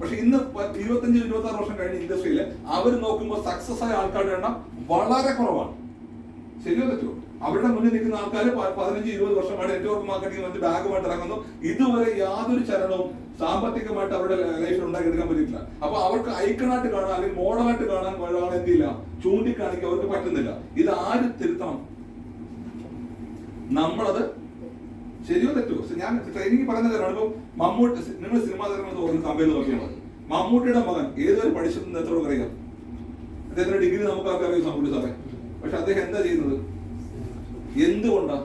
പക്ഷെ ഇന്ന് ഇരുപത്തഞ്ച് ഇരുപത്തി ആറ് വർഷം കഴിഞ്ഞ ഇൻഡസ്ട്രിയിൽ അവർ നോക്കുമ്പോൾ സക്സസ് ആയ ആൾക്കാരുടെ എണ്ണം വളരെ കുറവാണ്. ശരിയോ തെറ്റോ? അവരുടെ മുന്നിൽ നിൽക്കുന്ന ആൾക്കാർ പതിനഞ്ച് ഇരുപത് വർഷമായിട്ട് നെറ്റ്വർക്ക് മാർക്കറ്റിംഗ് വന്ന് ബാഗുമായിട്ട് ഇറങ്ങുന്നു. ഇതുവരെ യാതൊരു ചലനവും സാമ്പത്തികമായിട്ട് അവരുടെ ലൈഫിൽ ഉണ്ടാക്കിയെടുക്കാൻ പറ്റിയിട്ടില്ല. അപ്പൊ അവർക്ക് ഐക്കണായിട്ട് കാണാൻ അല്ലെങ്കിൽ മോഡലായിട്ട് കാണാൻ ഒരാൾ എന്തില്ല ചൂണ്ടിക്കാണിക്കാൻ അവർക്ക് പറ്റുന്നില്ല. ഇത് ആര് തിരുത്തണം? നമ്മളത് ശരിയോ തെറ്റോ? ഞാൻ ട്രെയിനിങ് പറയുന്ന കാരണം ഇപ്പൊ മമ്മൂട്ടി നിങ്ങൾ സിനിമാ താരങ്ങൾ തോന്നുന്ന കമ്പനി നോക്കിയാൽ മതി. മമ്മൂട്ടിയുടെ മകൻ ഏതൊരു പഠിച്ചതെന്ന് എത്ര പേർക്ക് അറിയാം? അദ്ദേഹത്തിന്റെ ഡിഗ്രി നമുക്ക് ആക്കാൻ അറിയാം മമ്മൂട്ടി സാറേ. പക്ഷെ അദ്ദേഹം എന്താ ചെയ്യുന്നത്? എന്തുകൊണ്ടാ?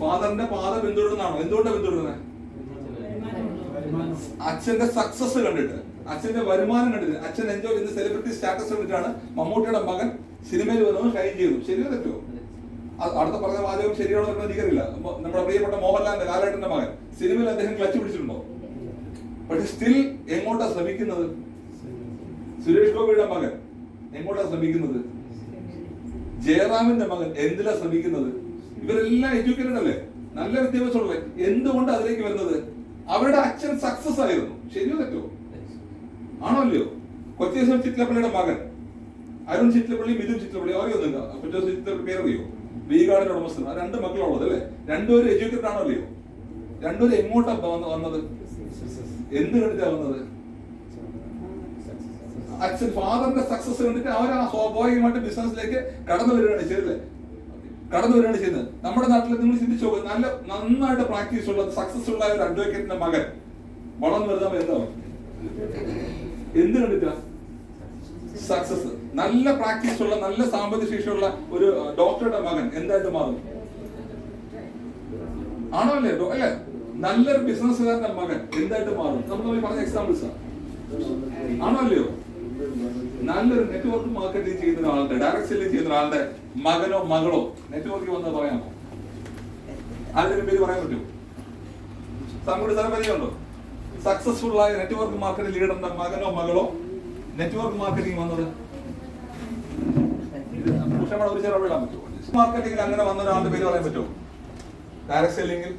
ഫാദറിന്റെ പാത പിന്തുടരുന്നതാണോ? എന്തുകൊണ്ടാണ് പിന്തുടരുന്നത് അച്ഛന്റെ സക്സസ് കണ്ടിട്ട്. അച്ഛന്റെ വരുമാനം കണ്ടിട്ട് അച്ഛൻ എൻജോയ് ചെയ്യുന്ന സെലിബ്രിറ്റി സ്റ്റാറ്റസ് കണ്ടിട്ടാണ് മമ്മൂട്ടിയുടെ മകൻ സിനിമയിൽ വന്നു ഷൈൻ ചെയ്തു. ശരിയോ തെറ്റോ? അടുത്ത പറഞ്ഞ വാചകം ശരിയാണോ എന്ന് എനിക്കറിയില്ല. നമ്മുടെ പ്രിയപ്പെട്ട മോഹൻലാലിന്റെ ലാലേട്ടന്റെ മകൻ. സിനിമയിൽ അദ്ദേഹം ക്ലച്ച് പിടിച്ചിട്ടുണ്ടോ? പക്ഷെ സ്റ്റിൽ എങ്ങോട്ടാ ശ്രമിക്കുന്നത്? സുരേഷ് ഗോപിയുടെ മകൻ എങ്ങോട്ടാ ശ്രമിക്കുന്നത്? ജയറാമിന്റെ മകൻ എന്തിലാ ശ്രമിക്കുന്നത്? ഇവരെല്ലാം എഡ്യൂക്കേറ്റഡ് അല്ലേ? നല്ല വിദ്യാഭ്യാസമുള്ള എന്തുകൊണ്ട് അതിലേക്ക് വരുന്നത്? അവരുടെ അച്ഛൻ സക്സസ് ആയിരുന്നു. ശരിയോ തെറ്റോ? ആണോ അല്ലയോ കൊച്ചേശ്വർ ചിറ്റലപ്പള്ളിയുടെ മകൻ. അരുൺ ചിറ്റലപ്പള്ളി മിഥുൻ ചിറ്റലപ്പള്ളി അറിയൊന്നുമില്ല കൊച്ചേശ്വർ ചിറ്റലപ്പള്ളി പേരറിയോ? വീഗാർഡിന്റെ ഉടമസ്ഥൻ. ആ രണ്ട് മക്കളുള്ളത് അല്ലേ? രണ്ടുപേരും എഡ്യൂക്കേറ്റഡ് ആണോ അല്ലയോ രണ്ടുപേരും എങ്ങോട്ടാ വന്ന- വന്നത്? എന്ത് കണ്ടിട്ടാ വന്നത്? അച്ഛൻ ഫാദറിന്റെ സക്സസ് കണ്ടിട്ട് അവർ ആ സ്വാഭാവികമായിട്ട് ബിസിനസ്സിലേക്ക് കടന്നു വരികയാണ് ചെയ്തത്. കടന്നു വരികയാണ് ചെയ്യുന്നത്. നമ്മുടെ നാട്ടിൽ നിങ്ങൾ ചിന്തിച്ചു നോക്കുക നല്ല നന്നായിട്ട് പ്രാക്ടീസ് ഉള്ള സക്സസ് ഉള്ള ഒരു അഡ്വക്കേറ്റിന്റെ മകൻ വളർന്നു വരുന്ന എന്താവും എന്ത് കണ്ടിട്ടാ സക്സസ് നല്ല പ്രാക്ടീസ് ഉള്ള നല്ല സാമ്പത്തിക ശേഷിയുള്ള ഒരു ഡോക്ടറുടെ മകൻ എന്തായിട്ട് മാറും? ആണോ അല്ലേ? അല്ലെ? നല്ലൊരു ബിസിനസ്സുകാരന്റെ മകൻ എന്തായിട്ട് മാറും? നമ്മൾ തമ്മിൽ പറഞ്ഞ എക്സാമ്പിൾസ് ആണോ അല്ലയോ? നല്ലൊരു നെറ്റ്വർക്ക് മാർക്കറ്റിംഗ് ചെയ്യുന്ന ഒരാളുടെ ഡയറക്ട് സെല്ലിംഗ് ചെയ്യുന്ന ഒരാളുടെ മകനോ മകളോ നെറ്റ്വർക്കിൽ വന്ന് പറയാമോ? അതിന് പേര് പറയാൻ പറ്റുമോ? സാറിന് സ്ഥലം പരിചയമുണ്ടോ? സക്സസ്ഫുൾ ആയ നെറ്റ്വർക്ക് മാർക്കറ്റിംഗ് ലീഡറിന്റെ മകനോ മകളോ നെറ്റ്വർക്ക് മാർക്കറ്റിംഗ് വന്നത്? ഒരു ചെറുപ്പം പറ്റുമോ മാർക്കറ്റിംഗിൽ അങ്ങനെ വന്ന ഒരാളുടെ പേര് പറയാൻ പറ്റുമോ? ഡയറക്ട് സെല്ലിംഗിൽ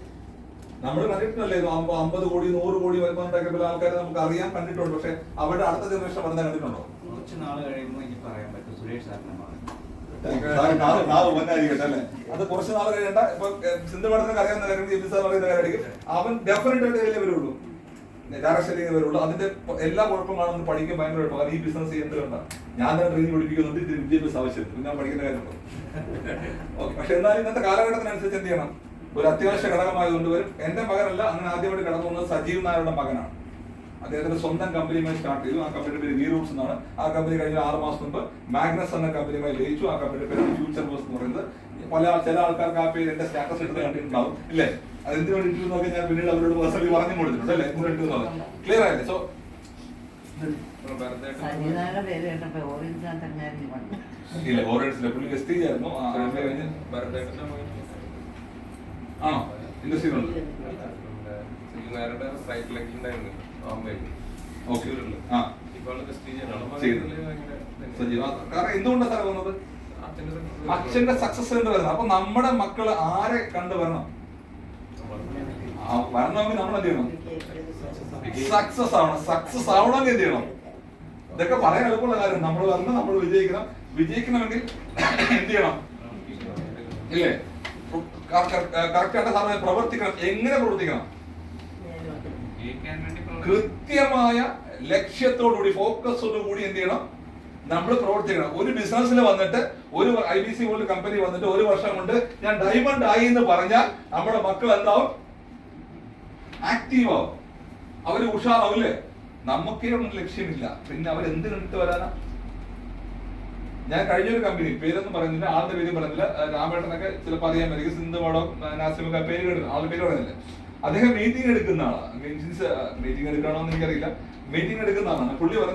നമ്മൾ കണ്ടിട്ടുണ്ടല്ലേ അമ്പ- അമ്പത് കോടി നൂറ് കോടി വരുമ്പോൾ പല ആൾക്കാരെ നമുക്ക് അറിയാൻ കണ്ടിട്ടുണ്ട്. പക്ഷെ അവരുടെ അടുത്ത ജനറേഷൻ പറഞ്ഞാൽ കണ്ടിട്ടുണ്ടോ? കുറച്ച് നാൾ കഴിയുമ്പോൾ എനിക്ക് പറയാൻ പറ്റും. സുരേഷ് സാറിന്റെ മകൻ സാറ് നാവ് നാവ് അത് കുറച്ച് നാൾ കഴിയണ്ട. ഇപ്പൊ സിന്ധു പഠനത്തിന് അറിയാവുന്ന കാര്യം ജി സാർ പറയുന്ന കാര്യമായിരിക്കും. അവൻ ഡെഫിനറ്റ് ആയിട്ട് വരുള്ളൂ. ഡയറക്ട് സെല്ലിംഗ് വരുള്ളൂ അതിന്റെ എല്ലാ കുഴപ്പമാണെന്ന് പഠിക്കാൻ ഭയങ്കര എളുപ്പം ഈ ബിസിനസ് ചെയ്യുന്നതുകൊണ്ട് ഞാൻ തന്നെ ട്രെയിനിങ് പഠിപ്പിക്കുന്നുണ്ട്. ഇത് വിദ്യാഭ്യാസ ആവശ്യം പിന്നെ ഞാൻ പഠിക്കുന്ന കാര്യമുണ്ടോ. ഓക്കെ പക്ഷെ എന്നാലും ഇന്നത്തെ കാലഘട്ടത്തിനനുസരിച്ച് എന്ത് ചെയ്യണം? ഒരു അത്യാവശ്യ ഘടകമായതുകൊണ്ട് വരും. എന്റെ മകനല്ല അങ്ങനെ ആദ്യമായിട്ട് കടന്നു വന്നത് സജീവ് നായരുടെ മകനാണ്. അദ്ദേഹത്തിന്റെ സ്വന്തം കമ്പനിയുമായി സ്റ്റാർട്ട് ചെയ്തു. ആ കമ്പനിയുടെ പേര് വി റൂട്ട്സ് എന്നാണ്. ആ കമ്പനി കഴിഞ്ഞ ആറ് മാസം മുമ്പ് മാഗ്നസ് എന്ന കമ്പനിയുമായി ലയിച്ചു. ആ കമ്പനിയുടെ പേര് ഫ്യൂച്ചർ ബസ് എന്ന് പറയുന്നത്. പല ചില ആൾക്കാർക്ക് ആ പേര് എന്റെ സ്റ്റാറ്റസ് എടുത്ത് കണ്ടിട്ടുണ്ടാവും. ഇല്ലേ? അത് എന്തിനു വേണ്ടിയിട്ട് നോക്കി ഞാൻ പിന്നീട് അവരോട് പേഴ്സണലി പറഞ്ഞു കൊടുത്തിട്ടുണ്ട് അല്ലേ? എന്തിനു ക്ലിയർ ആയില്ലേ? സോ. ഇല്ല ഓറിയൻസിലെ പുള്ളി ഗസ്റ്റേജ് ആയിരുന്നു ആ, ആ, ബോംബെയിൽ കാരണം എന്തുകൊണ്ടാണ് സാറേ വന്നത്? അച്ഛന്റെ സക്സസ് കണ്ട് വരുന്നത്. അപ്പൊ നമ്മുടെ മക്കൾ ആരെ കണ്ടു വരണം? വരണമെങ്കിൽ നമ്മൾ എന്ത് ചെയ്യണം? സക്സസ് ആവണം. സക്സസ് ആവണമെങ്കിൽ എന്ത് ചെയ്യണം? ഇതൊക്കെ പറയാൻ എളുപ്പമുള്ള കാര്യം. നമ്മൾ വന്ന് നമ്മൾ വിജയിക്കണം. വിജയിക്കണമെങ്കിൽ എന്ത് ചെയ്യണം? ഇല്ലേ? കറക്റ്റ് ആയിട്ട് സാറിന് പ്രവർത്തിക്കണം. എങ്ങനെ പ്രവർത്തിക്കണം? കൃത്യമായ ലക്ഷ്യത്തോടുകൂടി ഫോക്കസോടുകൂടി എന്ത് ചെയ്യണം? നമ്മൾ പ്രവർത്തിക്കണം. ഒരു ബിസിനസ്സിൽ വന്നിട്ട് ഒരു ഐ ബി സി പോലുള്ള കമ്പനി വന്നിട്ട് ഒരു വർഷം കൊണ്ട് ഞാൻ ഡയമണ്ട് ആയി എന്ന് പറഞ്ഞാൽ നമ്മുടെ മക്കൾ എന്താവും? ആക്റ്റീവ് ആവും. അവർ ഉഷാറാവില്ലേ നമുക്കേ ഒന്നും ലക്ഷ്യമില്ല. പിന്നെ അവർ എന്തിനെടുത്ത് വരാനാ? ഞാൻ കഴിഞ്ഞ ഒരു കമ്പനി പേരൊന്നും പറയുന്നില്ല ആളുടെ പേര് പറഞ്ഞില്ല രാമേട്ടനൊക്കെ ചിലപ്പോൾ അറിയാമായിരിക്കും സിന്ധു മാഡോ നാസിമൊക്കെ പേര് കേട്ടു ആളുടെ പേര് പറയുന്നില്ല. അദ്ദേഹം മീറ്റിംഗ് എടുക്കുന്ന ആളാണ്. മീറ്റിംഗ് എടുക്കണോ എന്ന് എനിക്കറിയില്ല. മീറ്റിംഗ് എടുക്കുന്ന ആളാണ്. പുള്ളി